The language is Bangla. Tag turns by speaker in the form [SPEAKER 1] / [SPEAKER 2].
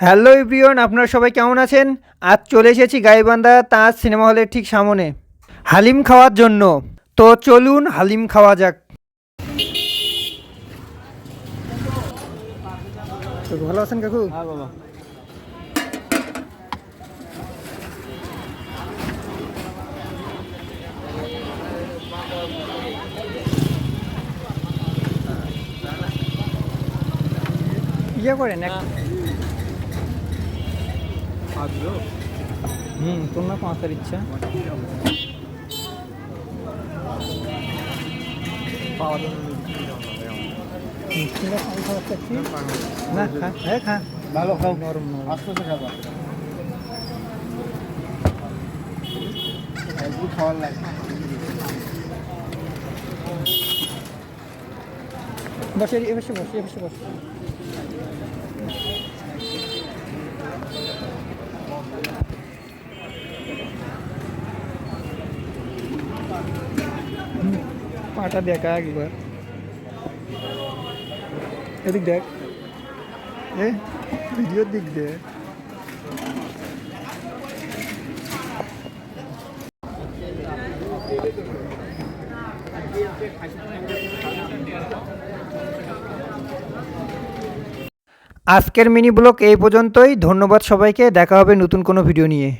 [SPEAKER 1] হ্যালো ইব্রিয়ন আপনারা সবাই কেমন আছেন? আজ চলে এসেছি গাইবান্ধা তাজ সিনেমা হলের ঠিক সামনে। হালিম খাওয়ার জন্য। তো চলুন হালিম খাওয়া যাক। ভালো আছেন কাকু?
[SPEAKER 2] হ্যাঁ
[SPEAKER 1] ইয়ে করেন এক হুম তোর না পাঁচার ইচ্ছা? না খা হ্যাঁ খা।
[SPEAKER 2] ভালো খাও।
[SPEAKER 1] নরম
[SPEAKER 2] আস্তে আস্তে খাবা। খাওয়ার লাগে।
[SPEAKER 1] বসে এ বসে বসে এ বসে। পাটা দেখা একবার। এদিক দেখ। এ ভিডিওর দিক দে। আজকের মিনি ব্লগ এই পর্যন্তই। ধন্যবাদ সবাইকে। দেখা হবে নতুন কোনো ভিডিও নিয়ে।